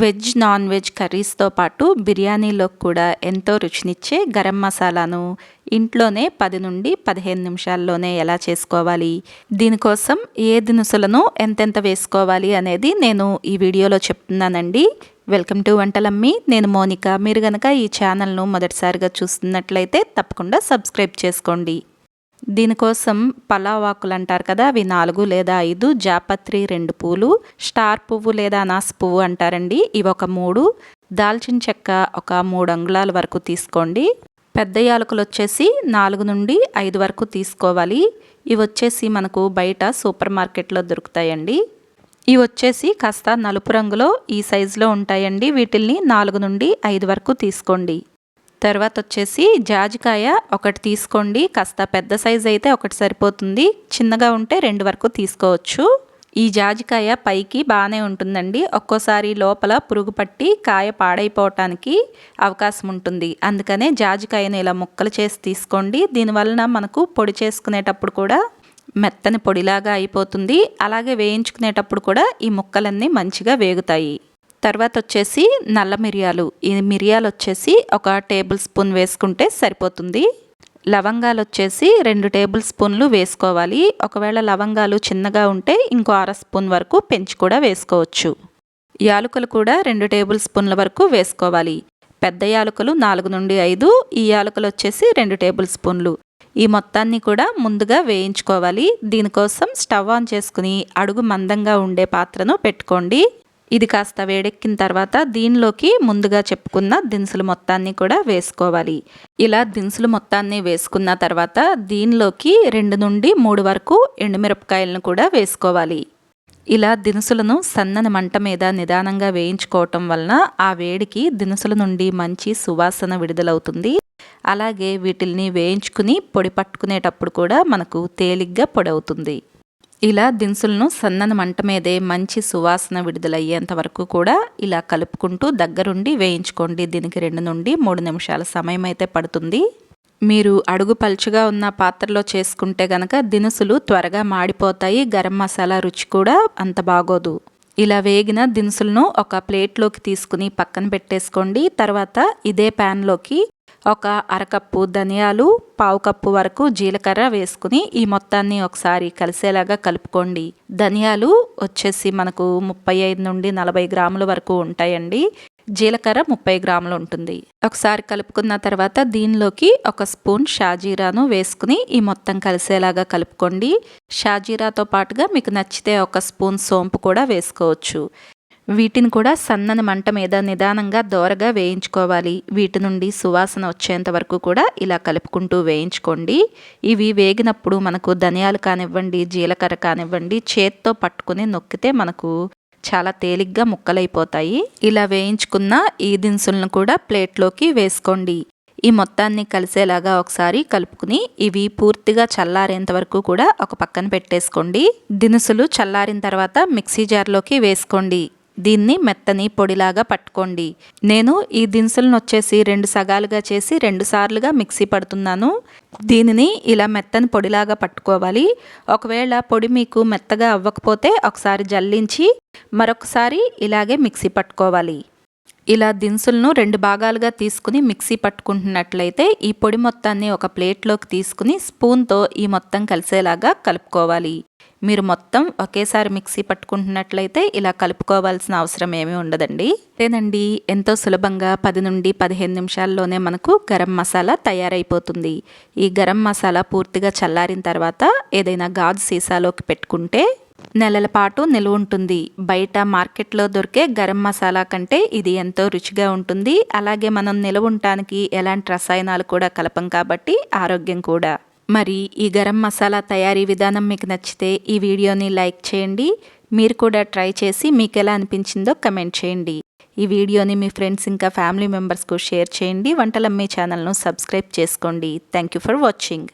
Veg non veg కర్రీస్తో పాటు బిర్యానీలో కూడా ఎంతో రుచినిచ్చే గరం మసాలాను ఇంట్లోనే పది నుండి పదిహేను నిమిషాల్లోనే ఎలా చేసుకోవాలి దీనికోసం ఏ దినుసులను ఎంతెంత వేసుకోవాలి అనేది నేను ఈ వీడియోలో చెప్తున్నానండి. Welcome to Vantalammi. నేను మోనిక. మీరు గనక ఈ ఛానల్ను మొదటిసారిగా చూస్తున్నట్లయితే తప్పకుండా సబ్స్క్రైబ్ చేసుకోండి. దీనికోసం పలావ్ ఆకులు అంటారు కదా అవి నాలుగు లేదా ఐదు జాపత్రి రెండు పూలు స్టార్ పువ్వు లేదా అనాస్ పువ్వు అంటారండి. ఇవి ఒక మూడు దాల్చిన చెక్క ఒక మూడు అంగుళాల వరకు తీసుకోండి. పెద్ద యాలకులు వచ్చేసి నాలుగు నుండి ఐదు వరకు తీసుకోవాలి. ఇవి వచ్చేసి మనకు బయట సూపర్ మార్కెట్లో దొరుకుతాయండి. ఇవి వచ్చేసి కాస్త నలుపు రంగులో ఈ సైజులో ఉంటాయండి. వీటిల్ని నాలుగు నుండి ఐదు వరకు తీసుకోండి. తర్వాత వచ్చేసి జాజికాయ ఒకటి తీసుకోండి. కాస్త పెద్ద సైజ్ అయితే ఒకటి సరిపోతుంది. చిన్నగా ఉంటే రెండు వరకు తీసుకోవచ్చు. ఈ జాజికాయ పైకి బాగానే ఉంటుందండి. ఒక్కోసారి లోపల పురుగు పట్టి కాయ పాడైపోవటానికి అవకాశం ఉంటుంది. అందుకనే జాజికాయను ఇలా ముక్కలు చేసి తీసుకోండి. దీనివలన మనకు పొడి చేసుకునేటప్పుడు కూడా మెత్తని పొడిలాగా అయిపోతుంది. అలాగే వేయించుకునేటప్పుడు కూడా ఈ ముక్కలన్నీ మంచిగా వేగుతాయి. తర్వాత వచ్చేసి నల్ల మిరియాలు. ఈ మిరియాలు వచ్చేసి ఒక టేబుల్ స్పూన్ వేసుకుంటే సరిపోతుంది. లవంగాలు వచ్చేసి రెండు టేబుల్ స్పూన్లు వేసుకోవాలి. ఒకవేళ లవంగాలు చిన్నగా ఉంటే ఇంకో అర స్పూన్ వరకు పెంచి కూడా వేసుకోవచ్చు. యాలకులు కూడా రెండు టేబుల్ స్పూన్ల వరకు వేసుకోవాలి. పెద్ద యాలకులు నాలుగు నుండి ఐదు ఈ యాలకులు వచ్చేసి రెండు టేబుల్ స్పూన్లు. ఈ మొత్తాన్ని కూడా ముందుగా వేయించుకోవాలి. దీనికోసం స్టవ్ ఆన్ చేసుకుని అడుగు మందంగా ఉండే పాత్రను పెట్టుకోండి. ఇది కాస్త వేడెక్కిన తర్వాత దీనిలోకి ముందుగా చెప్పుకున్న దినుసులు మొత్తాన్ని కూడా వేసుకోవాలి. ఇలా దినుసులు మొత్తాన్ని వేసుకున్న తర్వాత దీనిలోకి రెండు నుండి మూడు వరకు ఎండుమిరపకాయలను కూడా వేసుకోవాలి. ఇలా దినుసులను సన్నని మంట మీద నిదానంగా వేయించుకోవటం వలన ఆ వేడికి దినుసుల నుండి మంచి సువాసన విడుదలవుతుంది. అలాగే వీటిల్ని వేయించుకుని పొడి పట్టుకునేటప్పుడు కూడా మనకు తేలిగ్గా పొడి అవుతుంది ఇలా దినుసులను సన్నని మంట మీదే మంచి సువాసన విడుదలయ్యేంత వరకు కూడా ఇలా కలుపుకుంటూ దగ్గరుండి వేయించుకోండి. దీనికి రెండు నుండి మూడు నిమిషాల సమయం అయితే పడుతుంది. మీరు అడుగు పలుచగా ఉన్న పాత్రలో చేసుకుంటే గనక దినుసులు త్వరగా మాడిపోతాయి. గరం మసాలా రుచి కూడా అంత బాగోదు. ఇలా వేగిన దినుసులను ఒక ప్లేట్లోకి తీసుకుని పక్కన పెట్టేసుకోండి. తర్వాత ఇదే ప్యాన్లోకి ఒక అరకప్పు ధనియాలు పావు కప్పు వరకు జీలకర్ర వేసుకుని ఈ మొత్తాన్ని ఒకసారి కలిసేలాగా కలుపుకోండి. ధనియాలు వచ్చేసి మనకు ముప్పై ఐదు నుండి నలభై గ్రాముల వరకు ఉంటాయండి. జీలకర్ర ముప్పై గ్రాములు ఉంటుంది. ఒకసారి కలుపుకున్న తర్వాత దీనిలోకి ఒక స్పూన్ షాజీరాను వేసుకుని ఈ మొత్తం కలిసేలాగా కలుపుకోండి. షాజీరాతో పాటుగా మీకు నచ్చితే ఒక స్పూన్ సోంపు కూడా వేసుకోవచ్చు. వీటిని కూడా సన్నని మంట మీద నిదానంగా దోరగా వేయించుకోవాలి. వీటి నుండి సువాసన వచ్చేంత వరకు కూడా ఇలా కలుపుకుంటూ వేయించుకోండి. ఇవి వేగినప్పుడు మనకు ధనియాలు కానివ్వండి జీలకర్ర కానివ్వండి చేత్తో పట్టుకుని నొక్కితే మనకు చాలా తేలిగ్గా ముక్కలైపోతాయి. ఇలా వేయించుకున్న ఈ దినుసులను కూడా ప్లేట్లోకి వేసుకోండి. ఈ మొత్తాన్ని కలిసేలాగా ఒకసారి కలుపుకుని ఇవి పూర్తిగా చల్లారేంత వరకు కూడా ఒక పక్కన పెట్టేసుకోండి. దినుసులు చల్లారిన తర్వాత మిక్సీ జార్లోకి వేసుకోండి. దీన్ని మెత్తని పొడిలాగా పట్టుకోండి. నేను ఈ దినుసులను వచ్చేసి రెండు సగాలుగా చేసి రెండు సార్లుగా మిక్సీ పడుతున్నాను. దీనిని ఇలా మెత్తని పొడిలాగా పట్టుకోవాలి. ఒకవేళ పొడి మీకు మెత్తగా అవ్వకపోతే ఒకసారి జల్లించి మరొకసారి ఇలాగే మిక్సీ పట్టుకోవాలి. ఇలా దినుసులను రెండు భాగాలుగా తీసుకుని మిక్సీ పట్టుకుంటున్నట్లయితే ఈ పొడి మొత్తాన్ని ఒక ప్లేట్లోకి తీసుకుని స్పూన్తో ఈ మొత్తం కలిసేలాగా కలుపుకోవాలి. మీరు మొత్తం ఒకేసారి మిక్సీ పట్టుకుంటున్నట్లయితే ఇలా కలుపుకోవాల్సిన అవసరం ఏమీ ఉండదండి. లేదండి ఎంతో సులభంగా పది నుండి పదిహేను నిమిషాల్లోనే మనకు గరం మసాలా తయారైపోతుంది. ఈ గరం మసాలా పూర్తిగా చల్లారిన తర్వాత ఏదైనా గాజు సీసాలోకి పెట్టుకుంటే నెలల పాటు నిలువ ఉంటుంది. బయట మార్కెట్లో దొరికే గరం మసాలా కంటే ఇది ఎంతో రుచిగా ఉంటుంది. అలాగే మనం నిలువ ఉండటానికి ఎలాంటి రసాయనాలు కూడా కలపం కాబట్టి ఆరోగ్యం కూడా. మరి ఈ గరం మసాలా తయారీ విధానం మీకు నచ్చితే ఈ వీడియోని లైక్ చేయండి. మీరు కూడా ట్రై చేసి మీకు ఎలా అనిపించిందో కమెంట్ చేయండి. ఈ వీడియోని మీ ఫ్రెండ్స్ ఇంకా ఫ్యామిలీ మెంబర్స్కు షేర్ చేయండి. వంటలమ్మే ఛానల్ను సబ్స్క్రైబ్ చేసుకోండి. Thank you for watching.